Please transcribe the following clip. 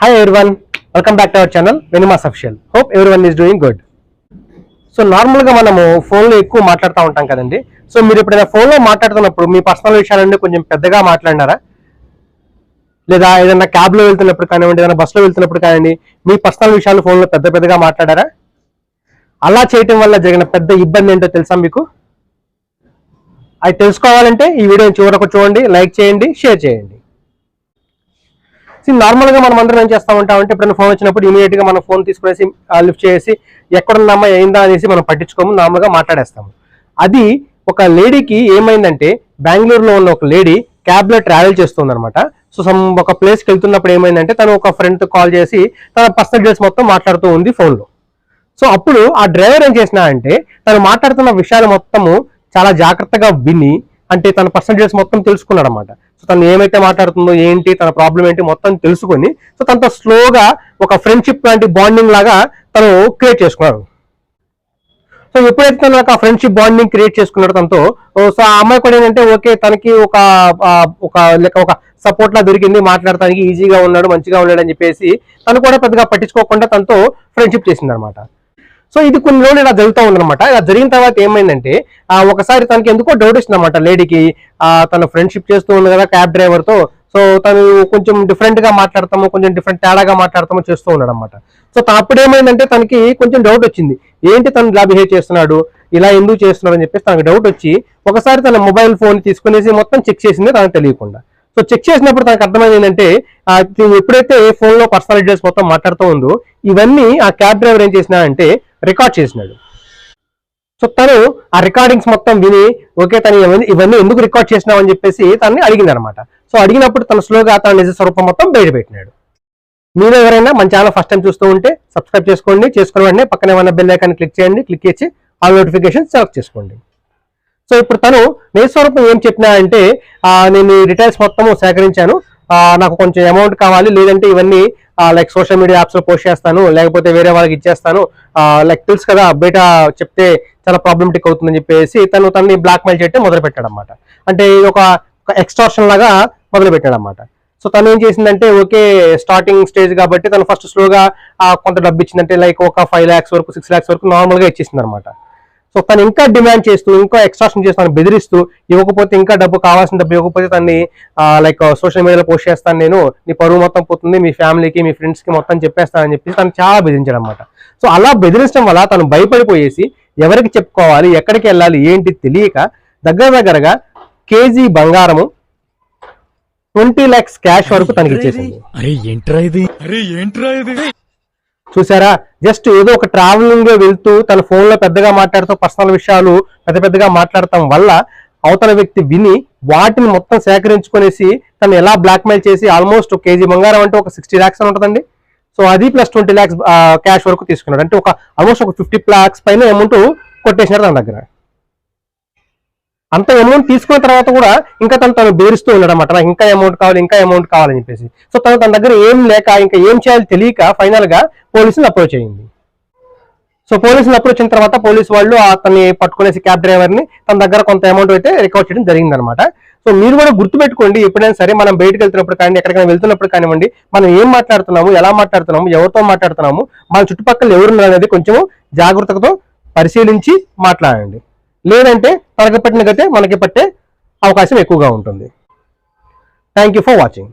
Hi everyone welcome back to our channel వెనిమాస్ official hope everyone is doing good so నార్మల్గా మనము ఫోన్లో ఎక్కువ మాట్లాడుతూ ఉంటాం కదండి. సో మీరు ఎప్పుడైనా ఫోన్లో మాట్లాడుతున్నప్పుడు మీ పర్సనల్ విషయాలన్నీ కొంచెం పెద్దగా మాట్లాడినారా? లేదా ఏదైనా క్యాబ్లో వెళ్తున్నప్పుడు కానివ్వండి ఏదైనా బస్సులో వెళ్తున్నప్పుడు కానివ్వండి మీ పర్సనల్ విషయాలు ఫోన్లో పెద్ద పెద్దగా మాట్లాడారా? అలా చేయటం వల్ల జరిగిన పెద్ద ఇబ్బంది ఏంటో తెలుసా మీకు? అది తెలుసుకోవాలంటే ఈ వీడియో చివరకు చూడండి లైక్ చేయండి షేర్ చేయండి. నార్మల్గా మనం అందరం ఏం చేస్తా ఉంటామంటే ఎప్పుడైనా ఫోన్ వచ్చినప్పుడు ఇమీడియట్గా మనం ఫోన్ తీసుకునేసి లిఫ్ట్ చేసి ఎక్కడున్నామా ఏందా? అనేసి మనం పట్టించుకోము నార్మల్గా మాట్లాడేస్తాము. అది ఒక లేడీకి ఏమైందంటే బెంగళూరులో ఉన్న ఒక లేడీ క్యాబ్లో ట్రావెల్ చేస్తుందనమాట సో సమ్ ఒక ప్లేస్కి వెళ్తున్నప్పుడు ఏమైందంటే తను ఒక ఫ్రెండ్తో కాల్ చేసి తన పర్సనల్ డీటెయిల్స్ మొత్తం మాట్లాడుతూ ఉంది ఫోన్లో సో అప్పుడు ఆ డ్రైవర్ ఏం చేసినా అంటే తను మాట్లాడుతున్న విషయాలు మొత్తము చాలా జాగ్రత్తగా విని అంటే తన పర్సంటేజ్ మొత్తం తెలుసుకున్నాడు అనమాట సో తను ఏమైతే మాట్లాడుతుందో ఏంటి తన ప్రాబ్లం ఏంటి మొత్తం తెలుసుకొని సో తనతో స్లోగా ఒక ఫ్రెండ్షిప్ లాంటి బాండింగ్ లాగా తను క్రియేట్ చేసుకున్నాడు. సో ఎప్పుడైతే తను ఆ ఫ్రెండ్షిప్ బాండింగ్ క్రియేట్ చేసుకున్నాడు తనతో సో ఆ అమ్మాయి కూడా ఏంటంటే ఓకే తనకి ఒక ఒక లెక్క ఒక సపోర్ట్ లా దొరికింది మాట్లాడటానికి ఈజీగా ఉన్నాడు మంచిగా ఉన్నాడు అని చెప్పేసి తను కూడా పెద్దగా పట్టించుకోకుండా తనతో ఫ్రెండ్షిప్ చేసింది అనమాట సో ఇది కొన్ని రోజులు ఇలా జరుగుతూ ఉందన్నమాట. ఇలా జరిగిన తర్వాత ఏమైందంటే ఒకసారి తనకి ఎందుకో డౌట్ వచ్చింది అనమాట లేడీకి తను ఫ్రెండ్షిప్ చేస్తూ ఉంది కదా క్యాబ్ డ్రైవర్తో. సో తను కొంచెం డిఫరెంట్గా మాట్లాడతాము కొంచెం డిఫరెంట్ తేడాగా మాట్లాడతాము చేస్తూ ఉన్నాడు అనమాట సో త- అప్పుడు ఏమైందంటే తనకి కొంచెం డౌట్ వచ్చింది. ఏంటి తను ఇలా బిహేవ్ చేస్తున్నాడు? ఇలా ఎందుకు చేస్తున్నాడు అని చెప్పేసి తనకు డౌట్ వచ్చి ఒకసారి తన మొబైల్ ఫోన్ తీసుకునేసి మొత్తం చెక్ చేసింది తనకు తెలియకుండా. సో చెక్ చేసినప్పుడు తనకు అర్థమైంది ఏంటంటే ఎప్పుడైతే ఫోన్లో పర్సనల్ డీటెయిల్స్ మొత్తం మాట్లాడుతూ ఉందో ఇవన్నీ ఆ క్యాబ్ డ్రైవర్ ఏం చేసినా అంటే రికార్డ్ చేసినాడు. సో తను ఆ రికార్డింగ్స్ మొత్తం విని ఓకే తను ఇవన్నీ ఇవన్నీ ఎందుకు రికార్డ్ చేసినావు అని చెప్పేసి తనని అడిగింది అనమాట సో అడిగినప్పుడు తన స్లోగా తన నిజ స్వరూపం మొత్తం బయట పెట్టినాడు మీరు ఎవరైనా మన ఛానల్ ఫస్ట్ టైం చూస్తూ ఉంటే సబ్స్క్రైబ్ చేసుకోండి చేసుకున్న వెంటనే ఏమైనా ఉన్న బెల్ ఐకాన్ క్లిక్ చేయండి క్లిక్ చేసి ఆల్ నోటిఫికేషన్ సెలెక్ట్ చేసుకోండి. సో ఇప్పుడు తను నిజ స్వరూపం ఏం చెప్పినా అంటే నేను డీటెయిల్స్ మొత్తం సేకరించాను. నాకు కొంచెం అమౌంట్ కావాలి. లేదంటే ఇవన్నీ లైక్ సోషల్ మీడియా యాప్స్లో పోస్ట్ చేస్తాను. లేకపోతే వేరే వాళ్ళకి ఇచ్చేస్తాను. లైక్ తెలుసు కదా బయట చెప్తే చాలా ప్రాబ్లమటిక్ అవుతుందని చెప్పేసి తను తనని బ్లాక్ మెయిల్ చేయడం మొదలు పెట్టాడు అనమాట అంటే ఇది ఒక ఎక్స్ట్రాషన్ లాగా మొదలు పెట్టాడు అనమాట సో తను ఏం చేసిందంటే ఓకే స్టార్టింగ్ స్టేజ్ కాబట్టి తను ఫస్ట్ స్లోగా కొంత డబ్బు ఇచ్చిందంటే లైక్ ఒక ఫైవ్ ల్యాక్స్ వరకు సిక్స్ ల్యాక్స్ వరకు నార్మల్గా ఇచ్చేసింది అనమాట సో తను ఇంకా డిమాండ్ చేస్తూ ఇంకా ఎక్స్ట్రాక్షన్ చేస్తూ తను బెదిరిస్తూ ఇవ్వకపోతే ఇంకా డబ్బు కావాల్సిన డబ్బు ఇవ్వకపోతే తన్ని లైక్ సోషల్ మీడియాలో పోస్ట్ చేస్తాను నేను నీ పరువు మొత్తం పోతుంది మీ ఫ్యామిలీకి మీ ఫ్రెండ్స్కి మొత్తం చెప్పేస్తానని చెప్పి తను చాలా బెదిరించాడు అనమాట సో అలా బెదిరించడం వల్ల తను భయపడిపోయేసి ఎవరికి చెప్పుకోవాలి ఎక్కడికి వెళ్ళాలి ఏంటి తెలియక దగ్గర దగ్గరగా కేజీ బంగారము ట్వంటీ ల్యాక్స్ క్యాష్ వరకు తనకి ఇచ్చేసింది. అరే ఏంట్రా ఇది? అరే ఏంట్రా ఇది? చూసారా? జస్ట్ ఏదో ఒక ట్రావెలింగ్లో వెళ్తూ తన ఫోన్లో పెద్దగా మాట్లాడుతూ పర్సనల్ విషయాలు పెద్ద పెద్దగా మాట్లాడటం వల్ల అవతల వ్యక్తి విని వాటిని మొత్తం సేకరించుకునేసి తను ఎలా బ్లాక్మెయిల్ చేసి ఆల్మోస్ట్ ఒక కేజీ బంగారం అంటే ఒక సిక్స్టీ ల్యాక్స్ అని ఉంటుందండి. సో అది ప్లస్ ట్వంటీ ల్యాక్స్ క్యాష్ వరకు తీసుకున్నాడు. అంటే ఒక ఆల్మోస్ట్ ఒక ఫిఫ్టీ ల్యాక్స్ పైన అమౌంట్ కొట్టేసినారు తన దగ్గర. అంత అమౌంట్ తీసుకున్న తర్వాత కూడా ఇంకా తను తను బేరుస్తూ ఉన్నాడు అనమాట నాకు ఇంకా అమౌంట్ కావాలి ఇంకా అమౌంట్ కావాలని చెప్పేసి. సో తను తన దగ్గర ఏం లేక ఇంకా ఏం చేయాలి తెలియక ఫైనల్గా పోలీసులు అప్రోచ్ అయింది సో పోలీసులు అప్రోచ్ అయిన తర్వాత పోలీసు వాళ్ళు అతన్ని పట్టుకునేసి క్యాబ్ డ్రైవర్ని తన దగ్గర కొంత అమౌంట్ అయితే రికవర్ చేయడం జరిగింది అనమాట సో మీరు కూడా గుర్తుపెట్టుకోండి ఎప్పుడైనా సరే మనం బయటకు వెళ్తున్నప్పుడు కానీ ఎక్కడికైనా వెళ్తున్నప్పుడు కానివ్వండి మనం ఏం మాట్లాడుతున్నాము ఎలా మాట్లాడుతున్నాము ఎవరితో మాట్లాడుతున్నాము మన చుట్టుపక్కల ఎవరున్నారు అనేది కొంచెం జాగ్రత్తతో పరిశీలించి మాట్లాడండి. లేదంటే తనకి పట్టిన గతే మనకి పట్టే అవకాశం ఎక్కువగా ఉంటుంది. Thank you for watching